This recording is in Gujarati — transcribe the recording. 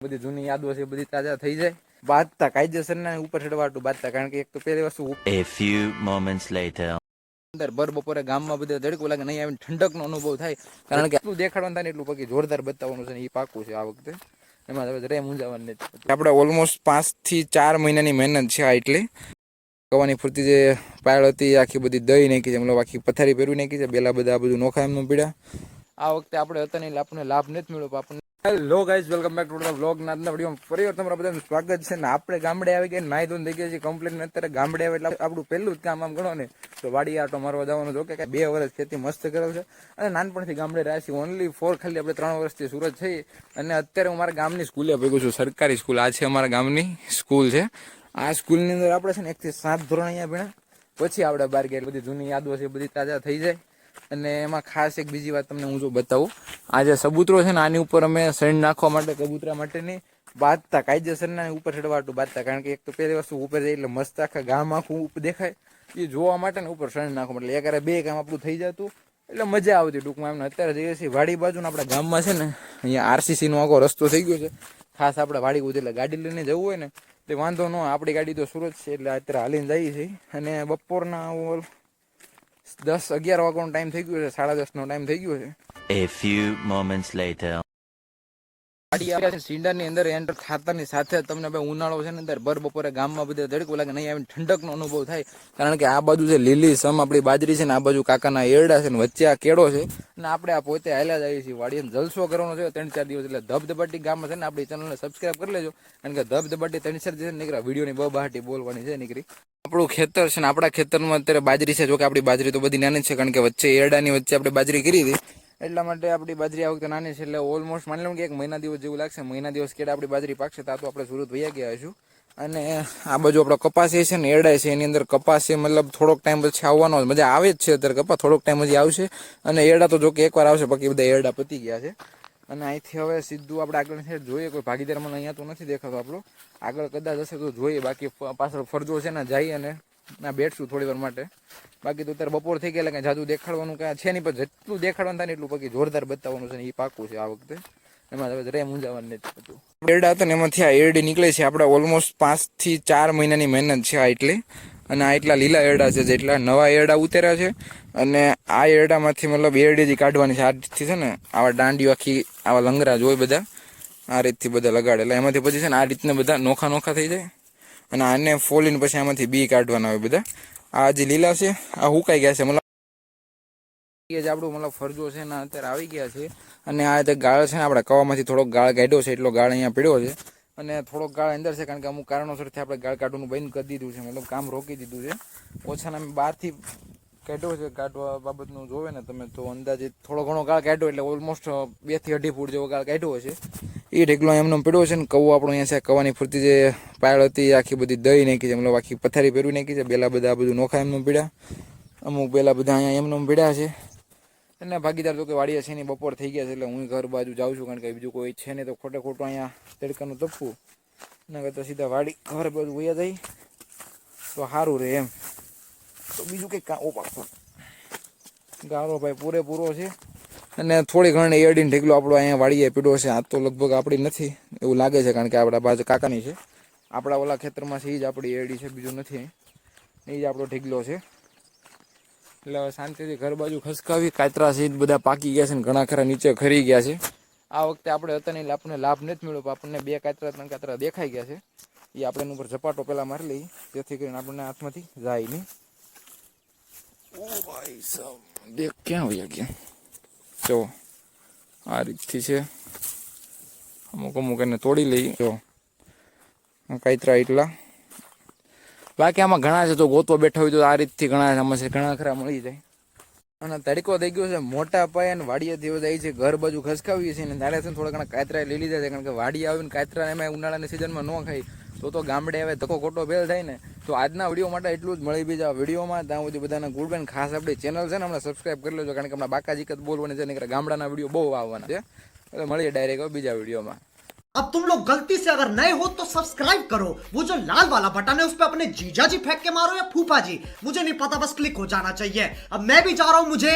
બધી જૂની યાદો છે બધી તાજા થઈ જાય. બાંધતા કાયદેસર ના ઉપર ચડવાટું બાંધતા કારણ કે એક તો પહેલી વસ્તુ એ ફ્યુ મોમેન્ટ્સ લેટર અંદર ભર બપોરે ગામમાં બધે તડકો લાગે નહીં આવીને ઠંડકનો અનુભવ થાય. કારણ કે એટલું દેખાડવાનું થાય ને એટલું બાકી જોરદાર બતાવવાનું છે ને એ પાકું છે આ વખતે. એમાં હવે રે મૂંઝાવાનું નથી આપણે ઓલમોસ્ટ પાંચથી ચાર મહિનાની મહેનત છે આ એટલી. કવાની ફૂરતી જે પાયળ હતી આખી બધી દહીં નાખી છે મતલબ આખી પથારી પહેરવી નાખી છે પેલા બધા આ બધું નોખા એમનું પીડા. આ વખતે આપણે હતા નહીં આપણને લાભ નથી મળ્યો આપણને hello guys welcome back to vlog નાદના video ફરી વાર તમારા બધાનું સ્વાગત છે. ને આપણે ગામડે આવી ગયા નાઈ ધોન થઈ ગયા છે કમ્પ્લીટ અત્યારે ગામડે આવે એટલે આપણું પહેલું જ કામ આમ ગણો ને, તો વાડી આટો મારવા જવાનું જો કે બે વર્ષ ખેતી મસ્ત કરેલ છે. અને નાનપણથી ગામડે રહ્યા છીએ. ઓનલી ફોર ખાલી આપણે ત્રણ વર્ષથી સુરત છીએ. અને અત્યારે હું મારા ગામની સ્કૂલે ભેગું છું. સરકારી સ્કૂલ. આ છે અમારા ગામની સ્કૂલ છે. આ સ્કૂલની અંદર આપણે છે ને એકથી સાત ધોરણ અહીંયા ભણ્યા. પછી આપણે બાર ગયા. બધી જૂની યાદો છે બધી તાજા થઈ જાય. અને એમાં ખાસ એક બીજી વાત તમને હું જો બતાવું. આ જે સબૂતરો છે ને, આની ઉપર અમે શણ નાખવા માટે, કબૂતરા માટેની બાંધતા, કાયદેસરના ઉપર ચડવાટું બાંધતા. કારણ કે એક તો પહેલી વસ્તુ ઉપર જાય એટલે મસ્ત આખા ગામ આખું ઉપર દેખાય. એ જોવા માટે ને ઉપર શણ નાખવા એટલે એક બે કામ આપણું થઈ જતું, એટલે મજા આવતી ટૂંકમાં એમને. અત્યારે જઈએ છીએ વાડી બાજુ આપણા ગામમાં છે ને, અહીંયા આરસીસી નો આખો રસ્તો થઈ ગયો છે. ખાસ આપણે વાડી કૂદ એટલે ગાડી લઈને જવું હોય ને, તે વાંધો ન આપણી ગાડી તો સુરત છે, એટલે અત્યારે હાલીને જઈએ છીએ. અને બપોરના દસ અગિયાર વાગવાનો ટાઈમ થઈ ગયો છે, સાડા દસ નો ટાઈમ થઈ ગયો છે A few moments later. ગાડી છે, સીંડાની અંદર એન્ટર ઉનાળો છે ને ને જલસો કરવાનો છે, ત્રણ ચાર દિવસ એટલે ધબધબાટી ગામમાં છે ને આપણી ચેનલને સબસ્ક્રાઇબ કરી લેજો. કારણ કે ધબધબાટી ત્રણ ચાર દિવસ નીકળ્યા વિડીયોની બહાટી બોલવાની છે નીકળી. આપણું ખેતર છે ને આપણા ખેતરમાં અત્યારે બાજરી છે જો કે આપણી બાજરી તો બધી નાની છે, કારણ કે વચ્ચે એરડાની વચ્ચે આપણે બાજરી કરી હતી. એટલા માટે આપણી બાજરી આ વખતે નાની છે એટલે ઓલમોસ્ટ માની લો કે એક મહિના દિવસ જેવું લાગશે. મહિના દિવસ કેડા આપણી બાજરી પાકશે, તો તો આપણે સુરત વૈયા ગયા હશું. અને આ બાજુ આપણો કપાસ એ છે ને, એરડાય છે, એની અંદર કપાસ છે મતલબ થોડોક ટાઈમ પછી આવવાનો મજા આવે જ છે અત્યારે કપાસ, થોડોક ટાઈમ હજી આવશે. અને એરડા તો જો કે એકવાર આવશે, બાકી બધા એરડા પતી ગયા છે. અને અહીંથી હવે સીધું આપણે આગળ સાઈડ જોઈએ, કોઈ ભાગીદાર મને અહીંયા તો નથી દેખાતો આપણો. આગળ કદાચ હશે તો જોઈએ, બાકી પાછળ ફરજો છે ને જઈ અને ના, બેઠશું થોડી વાર માટે. બાકી તો અત્યારે બપોર થઈ ગયા કાંઈ જાદુ દેખાડવાનું કાંઈ છે નહીં, પણ જેટલું દેખાડવાનું થાય ને એટલું બાકી જોરદાર બતાવવાનું છે એ પાકું છે આ વખતે. એમાં હવે રે મૂંઝાવાનું નથી થતું. એરડા હતા ને એમાંથી આ એરડી નીકળે છે આપણે ઓલમોસ્ટ પાંચથી ચાર મહિનાની મહેનત છે આ એટલી. અને આ એટલા લીલા એરડા છે જેટલા નવા એરડા ઉતર્યા છે. અને આ એરડામાંથી મતલબ એરડી જે કાઢવાની છે આજથી છે ને આવા દાંડીઓ આખી, આવા લંગરા જોઈ બધા. આ રીતથી બધા લગાડે. એટલે એમાંથી પછી છે ને આ રીતના બધા નોખા નોખા થઈ જાય. અને આને ફોલીને પછી આમાંથી બી કાઢવાના હોય બધા. આ જે લીલા છે, આ હુકાઈ ગયા છે. મતલબ આપણું મતલબ ફરજો છે ને અત્યારે આવી ગયા છે. અને આ જે ગાળ છે ને આપણે કવામાંથી થોડોક ગાળ કાઢ્યો છે, એટલો ગાળ અહીંયા પીડ્યો છે. અને થોડોક ગાળ અંદર છે કારણ કે અમુક કારણોસરથી આપણે ગાળ કાઢવાનું બંધ કરી દીધું છે. મતલબ કામ રોકી દીધું છે. ઓછાના અમે બહારથી કાઢ્યો છે. કાઢવા બાબતનું જોવે ને તમે તો અંદાજે થોડો ઘણો ગાળ કાઢ્યો એટલે ઓલમોસ્ટ બેથી અઢી ફૂટ જેવો ગાળ કાઢ્યો છે એ ઢેકલો એમનો પીડ્યો છે ને કવું આપણો અહીંયા છે, કવાની ફૂરતી જે પાયળ હતી, આખી બધી દઈ નાખી છે મતલબ આખી પથારી પહેરવી નાખી છે પેલા બધા બધું નોખા એમનું પીડ્યા અમુક પેલા બધા અહીંયા એમનો પીડ્યા છે. અને ભાગીદાર તો કે વાડીએ છે ને બપોર થઈ ગયા છે, એટલે હું ઘર બાજુ જાઉં છું, કારણ કે બીજું કોઈ છે ને તો ખોટે ખોટું અહીંયા તડકાનું તપવું. એના કરતાં સીધા વાડી, ઘર બાજુ વયા જાય. તો સારું રહે એમ. તો બીજું કંઈક ઓપા. ગારો ભાઈ પૂરેપૂરો છે. અને થોડી ઘણી એડીને ઢીકલો આપણો અહીંયા વાળીએ પીડો છે. આ તો લગભગ આપણી નથી. એવું લાગે છે કારણ કે આપણા બાજુ કાકાની છે. આપણા ઓલા ખેતરમાં છે એ જ આપણી એડી છે, બીજું નથી. એ જ આપણો ઢીકલો છે. એટલે હવે શાંતિથી ઘર બાજુ ખસકાવી, કાતરા સહિત બધા પાકી ગયા છે ને ઘણા ખરા નીચે ખરી ગયા છે. આ વખતે આપણે હતા નહીં આપણને લાભ નથી મળ્યો, પણ આપણને બે કાતરા, ત્રણ કાતરા દેખાઈ ગયા છે. એ આપણે એની ઉપર ઝપાટો પહેલા મારી લઈએ. જેથી કરીને આપણને હાથમાંથી જાય નહીં. ઓ ભાઈ સાહેબ ક્યાં વયા ગયા? જો, આ રીતથી છે. અમુક અમુક એને તોડી લઈ, જો. આ એટલા. બાકી આમાં ઘણા છે તો ગોતવા બેઠા હોય તો આ રીતથી ઘણા આમાં છે, ઘણા ખરા મળી જાય. અને તડકો થઈ ગયો છે, મોટા પાયે અને વાડીએ થયો જાય છે, ઘર બાજુ ખસકાવીએ છીએ અને ત્યારે છે થોડા ઘણા કાતરા લઈ લીધા છે, કારણ કે વાડી આવીને કાતરા એમાં ઉનાળાની સિઝનમાં ન ખાય. તો તો ગામડે આવે ધક્કો ખોટો ભેલ થાય ને. તો આજના વિડીયો માટે એટલું જ મળી બીજા વિડીયોમાં ત્યાં સુધી બધાને ગુડબેન ખાસ આપણી ચેનલ છે ને હમણાં સબસ્ક્રાઈબ કરી લેજો કારણ કે હમણાં બાકાજી કદ બોલવાની છે ને ગામડાના વિડીયો બહુ આવવાના છે એટલે મળીએ ડાયરેક્ટ બીજા વિડીયોમાં अब तुम लोग गलती से अगर नए हो तो सब्सक्राइब करो वो जो लाल वाला बटन है उस पर अपने जीजा जी फेंक के मारो या फूफा जी मुझे नहीं पता बस क्लिक हो जाना चाहिए अब मैं भी जा रहा हूं मुझे